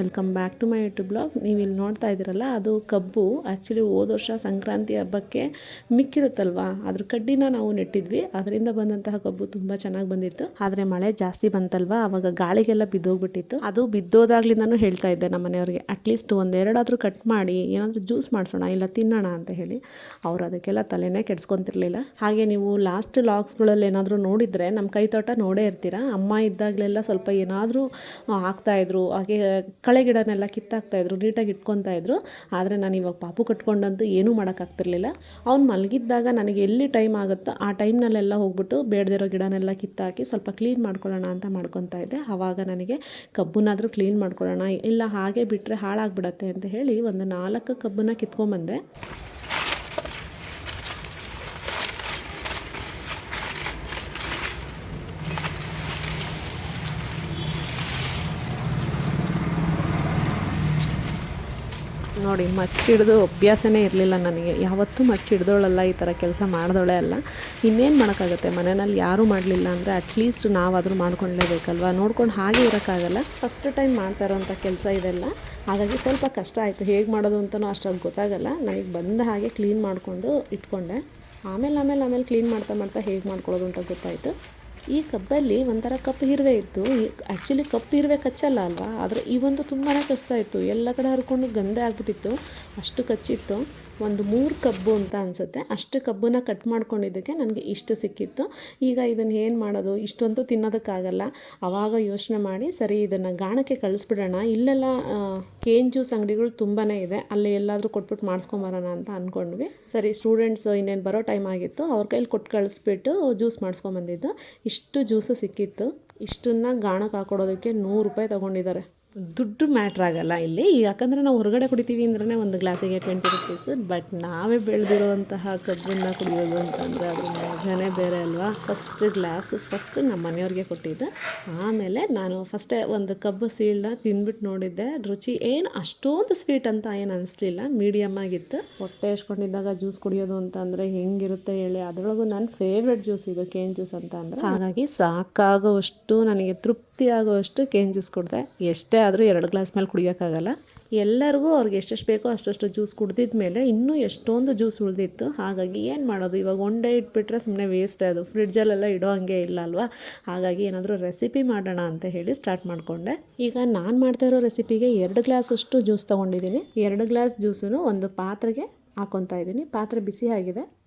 Welcome back to my YouTube blog. ನೀವು ಇಲ್ಲಿ ನೋಡ್ತಾ ಇದ್ದೀರಲ್ಲ, ಅದು ಕಬ್ಬು. ಆ್ಯಕ್ಚುಲಿ ಹೋದ ವರ್ಷ ಸಂಕ್ರಾಂತಿ ಹಬ್ಬಕ್ಕೆ ಮಿಕ್ಕಿರುತ್ತಲ್ವಾ? ಅದ್ರ ಕಡ್ಡಿನ ನಾವು ನೆಟ್ಟಿದ್ವಿ. ಅದರಿಂದ ಬಂದಂತಹ ಕಬ್ಬು ತುಂಬ ಚೆನ್ನಾಗಿ ಬಂದಿತ್ತು. ಆದರೆ ಮಳೆ ಜಾಸ್ತಿ ಬಂತಲ್ವಾ? ಆವಾಗ ಗಾಳಿಗೆಲ್ಲ ಬಿದ್ದೋಗ್ಬಿಟ್ಟಿತ್ತು. ಅದು ಬಿದ್ದೋದಾಗ್ಲಿಂದನೂ ಹೇಳ್ತಾ ಇದ್ದೆ ನಮ್ಮ ಮನೆಯವ್ರಿಗೆ ಅಟ್ಲೀಸ್ಟ್ ಒಂದೆರಡಾದರೂ ಕಟ್ ಮಾಡಿ, ಏನಾದರೂ ಜ್ಯೂಸ್ ಮಾಡಿಸೋಣ ಇಲ್ಲ ತಿನ್ನೋಣ ಅಂತ ಹೇಳಿ. ಅವ್ರು ಅದಕ್ಕೆಲ್ಲ ತಲೆನೇ ಕೆಡ್ಸ್ಕೊತಿರ್ಲಿಲ್ಲ. ಹಾಗೆ ನೀವು ಲಾಸ್ಟ್ ಲಾಗ್ಸ್ಗಳಲ್ಲಿ ಏನಾದರೂ ನೋಡಿದರೆ ನಮ್ಮ ಕೈ ತೋಟ ನೋಡೇ ಇರ್ತೀರಾ? ಅಮ್ಮ ಇದ್ದಾಗಲೆಲ್ಲ ಸ್ವಲ್ಪ ಏನಾದರೂ ಹಾಕ್ತಾಯಿದ್ರು ಹಾಗೆ ಕಳೆ ಗಿಡನೆಲ್ಲ ಕಿತ್ತಾಕ್ತಾಯಿದ್ರು ನೀಟಾಗಿ ಇಟ್ಕೊತಾ ಇದ್ರು. ಆದರೆ ನಾನು ಇವಾಗ ಪಾಪು ಕಟ್ಕೊಂಡಂತೂ ಏನೂ ಮಾಡೋಕ್ಕಾಗ್ತಿರ್ಲಿಲ್ಲ ಅವ್ನು ಮಲಗಿದ್ದಾಗ ನನಗೆ ಎಲ್ಲಿ ಟೈಮ್ ಆಗುತ್ತೋ ಆ ಟೈಮ್ನಲ್ಲೆಲ್ಲ ಹೋಗ್ಬಿಟ್ಟು ಬೇಡದಿರೋ ಗಿಡನೆಲ್ಲ ಕಿತ್ತಾಕಿ ಸ್ವಲ್ಪ ಕ್ಲೀನ್ ಮಾಡ್ಕೊಳ್ಳೋಣ ಅಂತ ಮಾಡ್ಕೊತಾ ಇದ್ದೆ. ಆವಾಗ ನನಗೆ ಕಬ್ಬನ್ನಾದರೂ ಕ್ಲೀನ್ ಮಾಡ್ಕೊಳ್ಳೋಣ, ಇಲ್ಲ ಹಾಗೆ ಬಿಟ್ಟರೆ ಹಾಳಾಗಿಬಿಡತ್ತೆ ಅಂತ ಹೇಳಿ ಒಂದು ನಾಲ್ಕು ಕಬ್ಬನ್ನ ಕಿತ್ಕೊಂಬಂದೆ. ನೋಡಿ, ಮಚ್ಚಿಡ್ದು ಅಭ್ಯಾಸನೇ ಇರಲಿಲ್ಲ ನನಗೆ. ಯಾವತ್ತೂ ಮಚ್ಚಿಡ್ದೋಳಲ್ಲ, ಈ ಥರ ಕೆಲಸ ಮಾಡಿದೋಳೆ ಅಲ್ಲ. ಇನ್ನೇನು ಮಾಡೋಕ್ಕಾಗತ್ತೆ? ಮನೆಯಲ್ಲಿ ಯಾರೂ ಮಾಡಲಿಲ್ಲ ಅಂದರೆ ಅಟ್ಲೀಸ್ಟ್ ನಾವಾದರೂ ಮಾಡ್ಕೊಳ್ಳೇಬೇಕಲ್ವ ನೋಡ್ಕೊಂಡು ಹಾಗೆ ಇರೋಕ್ಕಾಗಲ್ಲ. ಫಸ್ಟ್ ಟೈಮ್ ಮಾಡ್ತಾ ಇರೋವಂಥ ಕೆಲಸ ಇದೆಲ್ಲ. ಹಾಗಾಗಿ ಸ್ವಲ್ಪ ಕಷ್ಟ ಆಯಿತು. ಹೇಗೆ ಮಾಡೋದು ಅಂತಲೂ ಅಷ್ಟೊಂದು ಗೊತ್ತಾಗಲ್ಲ. ನನಗೆ ಬಂದ ಹಾಗೆ ಕ್ಲೀನ್ ಮಾಡಿಕೊಂಡು ಇಟ್ಕೊಂಡೆ. ಆಮೇಲೆ ಆಮೇಲೆ ಆಮೇಲೆ ಕ್ಲೀನ್ ಮಾಡ್ತಾ ಮಾಡ್ತಾ ಹೇಗೆ ಮಾಡ್ಕೊಳ್ಳೋದು ಅಂತ ಗೊತ್ತಾಯಿತು. ಈ ಕಬ್ಬಲ್ಲಿ ಒಂಥರ ಕಪ್ಪು ಹಿರುವೆ ಇತ್ತು. ಆ್ಯಕ್ಚುಲಿ ಕಪ್ಪು ಹಿರುವೆ ಕಚ್ಚಲ್ಲ ಅಲ್ವಾ? ಆದರೆ ಈ ಒಂದು ತುಂಬಾ ಕಚ್ತಾ ಇತ್ತು. ಎಲ್ಲ ಕಡೆ ಹರ್ಕೊಂಡು ಗಂಧ ಆಗಿಬಿಟ್ಟಿತ್ತು. ಅಷ್ಟು ಕಚ್ಚಿತ್ತು. ಒಂದು ಮೂರು ಕಬ್ಬು ಅಂತ ಅನಿಸುತ್ತೆ. ಅಷ್ಟು ಕಬ್ಬನ್ನ ಕಟ್ ಮಾಡ್ಕೊಂಡಿದ್ದಕ್ಕೆ ನನಗೆ ಇಷ್ಟು ಸಿಕ್ಕಿತ್ತು. ಈಗ ಇದನ್ನು ಏನು ಮಾಡೋದು? ಇಷ್ಟೊಂದು ತಿನ್ನೋದಕ್ಕಾಗಲ್ಲ. ಆವಾಗ ಯೋಚನೆ ಮಾಡಿ, ಸರಿ, ಇದನ್ನು ಗಾಣಕ್ಕೆ ಕಳಿಸ್ಬಿಡೋಣ. ಇಲ್ಲೆಲ್ಲ ಕೇನ್ ಜ್ಯೂಸ್ ಅಂಗಡಿಗಳು ತುಂಬಾ ಇದೆ. ಅಲ್ಲಿ ಎಲ್ಲಾದರೂ ಕೊಟ್ಬಿಟ್ಟು ಮಾಡಿಸ್ಕೊಂಬರೋಣ ಅಂತ ಅಂದ್ಕೊಂಡ್ವಿ ಸರಿ ಸ್ಟೂಡೆಂಟ್ಸ್ ಇನ್ನೇನು ಬರೋ ಟೈಮ್ ಆಗಿತ್ತು. ಅವ್ರ ಕೈಲಿ ಕೊಟ್ಟು ಕಳಿಸ್ಬಿಟ್ಟು ಜ್ಯೂಸ್ ಮಾಡಿಸ್ಕೊಂಬಂದಿದ್ದು ಇಷ್ಟು ಜ್ಯೂಸು ಸಿಕ್ಕಿತ್ತು. ಇಷ್ಟನ್ನು ಗಾಣಕ್ಕೆ ಹಾಕೊಡೋದಕ್ಕೆ ನೂರು ರೂಪಾಯಿ ತೊಗೊಂಡಿದ್ದಾರೆ. ದುಡ್ಡು ಮ್ಯಾಟ್ರ್ ಆಗಲ್ಲ ಇಲ್ಲಿ. ಯಾಕಂದರೆ ನಾವು ಹೊರಗಡೆ ಕುಡಿತೀವಿ ಅಂದ್ರೆ ಒಂದು ಗ್ಲಾಸಿಗೆ ಟ್ವೆಂಟಿ ರುಪೀಸ್. ಬಟ್ ನಾವೇ ಬೆಳೆದಿರುವಂತಹ ಕಬ್ಬನ್ನ ಕುಡಿಯೋದು ಅಂತಂದರೆ ಅದು ಮಜಾನೇ ಬೇರೆ ಅಲ್ವಾ? ಫಸ್ಟ್ ಗ್ಲಾಸ್, ಫಸ್ಟ್ ನಮ್ಮ ಮನೆಯವ್ರಿಗೆ ಕೊಟ್ಟಿದ್ದೆ. ಆಮೇಲೆ ನಾನು ಫಸ್ಟೇ ಒಂದು ಕಬ್ಬು ಸೀಳನ್ನ ತಿಂದ್ಬಿಟ್ಟು ನೋಡಿದ್ದೆ. ರುಚಿ ಏನು ಅಷ್ಟೊಂದು ಸ್ವೀಟ್ ಅಂತ ಏನು ಅನಿಸ್ಲಿಲ್ಲ. ಮೀಡಿಯಮ್ ಆಗಿತ್ತು. ಹೊಟ್ಟೆ ಹಚ್ಕೊಂಡಿದ್ದಾಗ ಜ್ಯೂಸ್ ಕುಡಿಯೋದು ಅಂತ ಅಂದರೆ ಹೆಂಗಿರುತ್ತೆ ಹೇಳಿ. ಅದರೊಳಗೂ ನನ್ನ ಫೇವ್ರೆಟ್ ಜ್ಯೂಸ್ ಇದು ಕೇನ್ ಜ್ಯೂಸ್ ಅಂತ ಹಾಗಾಗಿ ಸಾಕಾಗುವಷ್ಟು ನನಗೆ ತೃಪ್ತಿ ಆಗೋವಷ್ಟು ಕೇನ್ ಜ್ಯೂಸ್ ಕೊಡಿದೆ. ಎಷ್ಟೇ ಆದರೂ ಎರಡು ಗ್ಲಾಸ್ ಮೇಲೆ ಕುಡಿಯೋಕ್ಕಾಗಲ್ಲ. ಎಲ್ಲರಿಗೂ ಅವ್ರಿಗೆ ಎಷ್ಟೆಷ್ಟು ಬೇಕೋ ಅಷ್ಟಷ್ಟು ಜ್ಯೂಸ್ ಕುಡ್ದಿದ ಮೇಲೆ ಇನ್ನೂ ಎಷ್ಟೊಂದು ಜ್ಯೂಸ್ ಉಳಿದಿತ್ತು. ಹಾಗಾಗಿ ಏನು ಮಾಡೋದು? ಇವಾಗ ಒನ್ ಡೇ ಇಟ್ಬಿಟ್ರೆ ಸುಮ್ಮನೆ ವೇಸ್ಟ್ ಅದು. ಫ್ರಿಡ್ಜಲ್ಲೆಲ್ಲ ಇಡೋ ಹಂಗೆ ಇಲ್ಲ ಅಲ್ವಾ? ಹಾಗಾಗಿ ಏನಾದರೂ ರೆಸಿಪಿ ಮಾಡೋಣ ಅಂತ ಹೇಳಿ ಸ್ಟಾರ್ಟ್ ಮಾಡಿಕೊಂಡೆ. ಈಗ ನಾನು ಮಾಡ್ತಾ ಇರೋ ರೆಸಿಪಿಗೆ ಎರಡು ಗ್ಲಾಸಷ್ಟು ಜ್ಯೂಸ್ ತೊಗೊಂಡಿದ್ದೀನಿ. ಎರಡು ಗ್ಲಾಸ್ ಜ್ಯೂಸನ್ನು ಒಂದು ಪಾತ್ರೆಗೆ ಹಾಕೊತಾ ಇದ್ದೀನಿ. ಪಾತ್ರೆ ಬಿಸಿ ಆಗಿದೆ.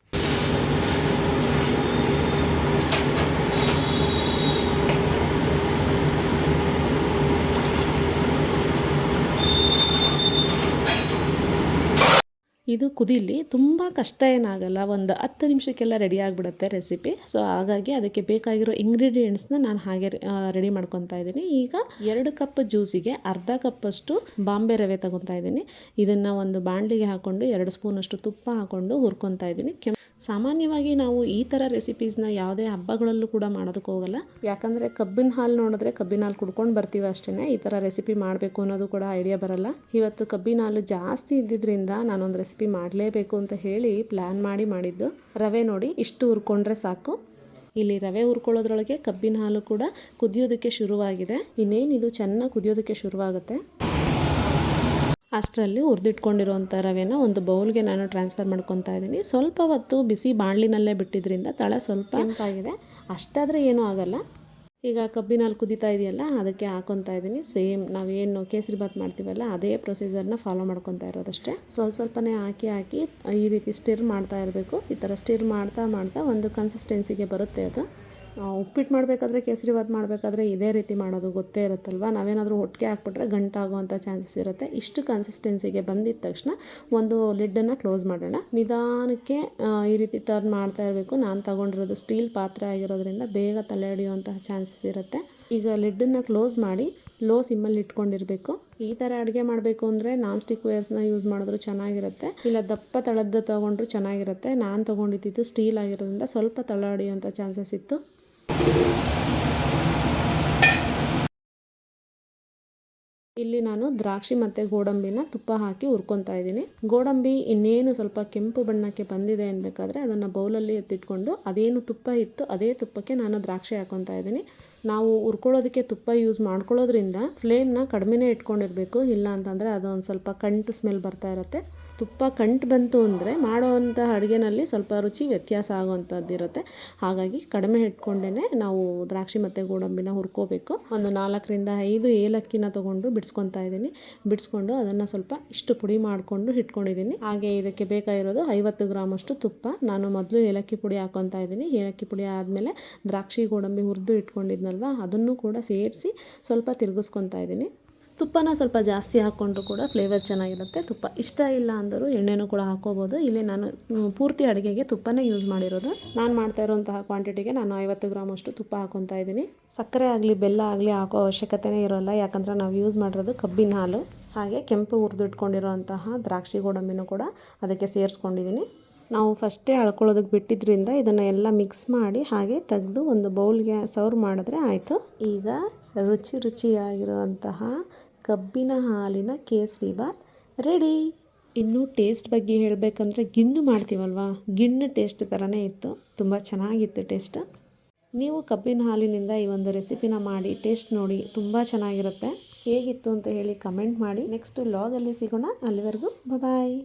ಇದು ಕುದಿಲಿ ತುಂಬ ಕಷ್ಟ ಏನಾಗಲ್ಲ, ಒಂದು ಹತ್ತು ನಿಮಿಷಕ್ಕೆಲ್ಲ ರೆಡಿ ಆಗಿಬಿಡುತ್ತೆ ರೆಸಿಪಿ ಸೊ ಹಾಗಾಗಿ ಅದಕ್ಕೆ ಬೇಕಾಗಿರೋ ಇಂಗ್ರೀಡಿಯೆಂಟ್ಸ್ನ ನಾನು ಹಾಗೆ ರೆಡಿ ಮಾಡ್ಕೊತಾ ಇದ್ದೀನಿ. ಈಗ ಎರಡು ಕಪ್ ಜ್ಯೂಸಿಗೆ ಅರ್ಧ ಕಪ್ಪಷ್ಟು ಬಾಂಬೆ ರವೆ ತಗೊತಾ ಇದ್ದೀನಿ. ಇದನ್ನು ಒಂದು ಬಾಣಲಿಗೆ ಹಾಕ್ಕೊಂಡು ಎರಡು ಸ್ಪೂನಷ್ಟು ತುಪ್ಪ ಹಾಕ್ಕೊಂಡು ಹುರ್ಕೊತಾ ಇದ್ದೀನಿ. ಕೆಂಪು ಸಾಮಾನ್ಯವಾಗಿ ನಾವು ಈ ಥರ ರೆಸಿಪೀಸ್ನ ಯಾವುದೇ ಹಬ್ಬಗಳಲ್ಲೂ ಕೂಡ ಮಾಡೋದಕ್ಕೆ ಹೋಗಲ್ಲ. ಯಾಕಂದರೆ ಕಬ್ಬಿನ ಹಾಲು ನೋಡಿದ್ರೆ ಕಬ್ಬಿನ ಹಾಲು ಕುಡ್ಕೊಂಡು ಬರ್ತೀವಿ ಅಷ್ಟೇ ಈ ಥರ ರೆಸಿಪಿ ಮಾಡಬೇಕು ಅನ್ನೋದು ಕೂಡ ಐಡಿಯಾ ಬರಲ್ಲ. ಇವತ್ತು ಕಬ್ಬಿನ ಹಾಲು ಜಾಸ್ತಿ ಇದ್ದಿದ್ದರಿಂದ ನಾನೊಂದು ರೆಸಿಪಿ ಮಾಡಲೇಬೇಕು ಅಂತ ಹೇಳಿ ಪ್ಲ್ಯಾನ್ ಮಾಡಿ ಮಾಡಿದ್ದು. ರವೆ ನೋಡಿ ಇಷ್ಟು ಹುರ್ಕೊಂಡ್ರೆ ಸಾಕು. ಇಲ್ಲಿ ರವೆ ಹುರ್ಕೊಳ್ಳೋದ್ರೊಳಗೆ ಕಬ್ಬಿನ ಹಾಲು ಕೂಡ ಕುದಿಯೋದಕ್ಕೆ ಶುರುವಾಗಿದೆ. ಇನ್ನೇನಿದು ಚೆನ್ನಾಗಿ ಕುದಿಯೋದಕ್ಕೆ ಶುರುವಾಗುತ್ತೆ. ಅಷ್ಟರಲ್ಲಿ ಹುರಿದಿಟ್ಕೊಂಡಿರೋಂಥ ರವೆನ ಒಂದು ಬೌಲ್ಗೆ ನಾನು ಟ್ರಾನ್ಸ್ಫರ್ ಮಾಡ್ಕೊತಾ ಇದ್ದೀನಿ. ಸ್ವಲ್ಪ ಹೊತ್ತು ಬಿಸಿ ಬಾಣಲಿನಲ್ಲೇ ಬಿಟ್ಟಿದ್ರಿಂದ ತಳ ಸ್ವಲ್ಪ ಆಗಿದೆ ಅಷ್ಟಾದರೆ ಏನೂ ಆಗಲ್ಲ. ಈಗ ಕಬ್ಬಿನಲ್ಲಿ ಕುದಿತಾ ಇದೆಯಲ್ಲ ಅದಕ್ಕೆ ಹಾಕೊತಾ ಇದ್ದೀನಿ. ಸೇಮ್ ನಾವೇನು ಕೇಸರಿ ಬಾತ್ ಮಾಡ್ತೀವಲ್ಲ ಅದೇ ಪ್ರೊಸೀಜರ್ನ ಫಾಲೋ ಮಾಡ್ಕೊತಾ ಇರೋದಷ್ಟೇ. ಸ್ವಲ್ಪ ಸ್ವಲ್ಪನೇ ಹಾಕಿ ಹಾಕಿ ಈ ರೀತಿ ಸ್ಟಿರ್ ಮಾಡ್ತಾ ಇರಬೇಕು. ಈ ಥರ ಸ್ಟಿರ್ ಮಾಡ್ತಾ ಮಾಡ್ತಾ ಒಂದು ಕನ್ಸಿಸ್ಟೆನ್ಸಿಗೆ ಬರುತ್ತೆ ಅದು. ಉಪ್ಪಿಟ್ಟು ಮಾಡಬೇಕಾದ್ರೆ ಕೇಸರಿ ಬಾತ್ ಮಾಡಬೇಕಾದ್ರೆ ಇದೇ ರೀತಿ ಮಾಡೋದು ಗೊತ್ತೇ ಇರುತ್ತಲ್ವ? ನಾವೇನಾದರೂ ಒಟ್ಟಿಗೆ ಹಾಕ್ಬಿಟ್ರೆ ಗಂಟಾಗುವಂಥ ಚಾನ್ಸಸ್ ಇರುತ್ತೆ. ಇಷ್ಟು ಕನ್ಸಿಸ್ಟೆನ್ಸಿಗೆ ಬಂದಿದ್ದ ತಕ್ಷಣ ಒಂದು ಲಿಡ್ಡನ್ನು ಕ್ಲೋಸ್ ಮಾಡೋಣ. ನಿಧಾನಕ್ಕೆ ಈ ರೀತಿ ಟರ್ನ್ ಮಾಡ್ತಾ ಇರಬೇಕು. ನಾನು ತಗೊಂಡಿರೋದು ಸ್ಟೀಲ್ ಪಾತ್ರೆ ಆಗಿರೋದ್ರಿಂದ ಬೇಗ ತಲೆ ಹಿಡಿಯುವಂತಹ ಚಾನ್ಸಸ್ ಇರುತ್ತೆ. ಈಗ ಲಿಡ್ಡನ್ನು ಕ್ಲೋಸ್ ಮಾಡಿ ಲೋ ಸಿಮ್ಮಲ್ಲಿ ಇಟ್ಕೊಂಡಿರಬೇಕು. ಈ ಥರ ಅಡುಗೆ ಮಾಡಬೇಕು ಅಂದರೆ ನಾನ್ ಸ್ಟಿಕ್ ವೇರ್ಸ್ನ ಯೂಸ್ ಮಾಡಿದ್ರು ಚೆನ್ನಾಗಿರುತ್ತೆ. ಇಲ್ಲ ದಪ್ಪ ತಳದ್ದು ತೊಗೊಂಡ್ರು ಚೆನ್ನಾಗಿರುತ್ತೆ. ನಾನು ತೊಗೊಂಡಿದ್ದು ಸ್ಟೀಲ್ ಆಗಿರೋದ್ರಿಂದ ಸ್ವಲ್ಪ ತಳ ಚಾನ್ಸಸ್ ಇತ್ತು. ಇಲ್ಲಿ ನಾನು ದ್ರಾಕ್ಷಿ ಮತ್ತು ಗೋಡಂಬಿನ ತುಪ್ಪ ಹಾಕಿ ಹುರ್ಕೊತಾ ಇದ್ದೀನಿ. ಗೋಡಂಬಿ ಇನ್ನೇನು ಸ್ವಲ್ಪ ಕೆಂಪು ಬಣ್ಣಕ್ಕೆ ಬಂದಿದೆ ಅನ್ಬೇಕಾದ್ರೆ ಅದನ್ನು ಬೌಲಲ್ಲಿ ಎತ್ತಿಟ್ಕೊಂಡು ಅದೇನು ತುಪ್ಪ ಇತ್ತು ಅದೇ ತುಪ್ಪಕ್ಕೆ ನಾನು ದ್ರಾಕ್ಷಿ ಹಾಕೊತಾ ಇದ್ದೀನಿ. ನಾವು ಹುರ್ಕೊಳ್ಳೋದಕ್ಕೆ ತುಪ್ಪ ಯೂಸ್ ಮಾಡ್ಕೊಳ್ಳೋದ್ರಿಂದ ಫ್ಲೇಮ್ನ ಕಡಿಮೆನೇ ಇಟ್ಕೊಂಡಿರಬೇಕು. ಇಲ್ಲ ಅಂತಂದರೆ ಅದೊಂದು ಸ್ವಲ್ಪ ಕಂಟು ಸ್ಮೆಲ್ ಬರ್ತಾ ಇರುತ್ತೆ. ತುಪ್ಪ ಕಂಟು ಬಂತು ಅಂದರೆ ಮಾಡೋವಂಥ ಅಡುಗೆನಲ್ಲಿ ಸ್ವಲ್ಪ ರುಚಿ ವ್ಯತ್ಯಾಸ ಆಗುವಂಥದ್ದಿರುತ್ತೆ ಹಾಗಾಗಿ ಕಡಿಮೆ ಇಟ್ಕೊಂಡೇ ನಾವು ದ್ರಾಕ್ಷಿ ಮತ್ತು ಗೋಡಂಬಿನ ಹುರ್ಕೋಬೇಕು. ಒಂದು ನಾಲ್ಕರಿಂದ ಐದು ಏಲಕ್ಕಿನ ತೊಗೊಂಡು ಬಿಡಿಸ್ಕೊತಾ ಇದ್ದೀನಿ. ಬಿಡಿಸ್ಕೊಂಡು ಅದನ್ನು ಸ್ವಲ್ಪ ಇಷ್ಟು ಪುಡಿ ಮಾಡಿಕೊಂಡು ಇಟ್ಕೊಂಡಿದ್ದೀನಿ. ಹಾಗೆ ಇದಕ್ಕೆ ಬೇಕಾಗಿರೋದು ಐವತ್ತು ಗ್ರಾಮಷ್ಟು ತುಪ್ಪ. ನಾನು ಮೊದಲು ಏಲಕ್ಕಿ ಪುಡಿ ಹಾಕೊತಾ ಇದ್ದೀನಿ. ಏಲಕ್ಕಿ ಪುಡಿ ಆದಮೇಲೆ ದ್ರಾಕ್ಷಿ, ಗೋಡಂಬಿ ಹುರಿದು ಇಟ್ಕೊಂಡಿದ್ನಲ್ವ ಅದನ್ನು ಕೂಡ ಸೇರಿಸಿ ಸ್ವಲ್ಪ ತಿರುಗಿಸ್ಕೊತಾ ಇದ್ದೀನಿ. ತುಪ್ಪನ ಸ್ವಲ್ಪ ಜಾಸ್ತಿ ಹಾಕ್ಕೊಂಡ್ರೂ ಕೂಡ ಫ್ಲೇವರ್ ಚೆನ್ನಾಗಿರುತ್ತೆ. ತುಪ್ಪ ಇಷ್ಟ ಇಲ್ಲ ಅಂದರೂ ಎಣ್ಣೆನೂ ಕೂಡ ಹಾಕ್ಕೋಬೋದು. ಇಲ್ಲಿ ನಾನು ಪೂರ್ತಿ ಅಡುಗೆಗೆ ತುಪ್ಪನೇ ಯೂಸ್ ಮಾಡಿರೋದು. ನಾನು ಮಾಡ್ತಾ ಇರೋಂತಹ ಕ್ವಾಂಟಿಟಿಗೆ ನಾನು ಐವತ್ತು ಗ್ರಾಮಷ್ಟು ತುಪ್ಪ ಹಾಕ್ಕೊತಾ ಇದ್ದೀನಿ. ಸಕ್ಕರೆ ಆಗಲಿ, ಬೆಲ್ಲ ಆಗಲಿ ಹಾಕೋ ಅವಶ್ಯಕತೆನೇ ಇರೋಲ್ಲ. ಯಾಕಂದರೆ ನಾವು ಯೂಸ್ ಮಾಡಿರೋದು ಕಬ್ಬಿನ ಹಾಲು. ಹಾಗೆ ಕೆಂಪು ಹುರಿದು ಇಟ್ಕೊಂಡಿರೋಂತಹ ದ್ರಾಕ್ಷಿ ಗೋಡಂಬಿನೂ ಕೂಡ ಅದಕ್ಕೆ ಸೇರಿಸ್ಕೊಂಡಿದ್ದೀನಿ. ನಾವು ಫಸ್ಟೇ ಅಳ್ಕೊಳ್ಳೋದಕ್ಕೆ ಬಿಟ್ಟಿದ್ರಿಂದ ಇದನ್ನು ಎಲ್ಲ ಮಿಕ್ಸ್ ಮಾಡಿ ಹಾಗೆ ತೆಗೆದು ಒಂದು ಬೌಲ್ಗೆ ಸರ್ವ್ ಮಾಡಿದ್ರೆ ಆಯಿತು. ಈಗ ರುಚಿ ರುಚಿಯಾಗಿರುವಂತಹ ಕಬ್ಬಿನ ಹಾಲಿನ ಕೇಸರಿ ಬಾತ್ ರೆಡಿ ಇನ್ನು ಟೇಸ್ಟ್ ಬಗ್ಗೆ ಹೇಳಬೇಕಂದ್ರೆ ಗಿಣ್ಣು ಮಾಡ್ತೀವಲ್ವಾ? ಗಿಣ್ಣು ಟೇಸ್ಟ್ ಥರನೇ ಇತ್ತು. ತುಂಬ ಚೆನ್ನಾಗಿತ್ತು ಟೇಸ್ಟ್ ನೀವು ಕಬ್ಬಿನ ಹಾಲಿನಿಂದ ಈ ಒಂದು ರೆಸಿಪಿನ ಮಾಡಿ ಟೇಸ್ಟ್ ನೋಡಿ ತುಂಬ ಚೆನ್ನಾಗಿರುತ್ತೆ. ಹೇಗಿತ್ತು ಅಂತ ಹೇಳಿ ಕಮೆಂಟ್ ಮಾಡಿ. ನೆಕ್ಸ್ಟ್ ಲಾಗಲ್ಲಿ ಸಿಗೋಣ. ಅಲ್ಲಿವರೆಗೂ ಬಾಯ್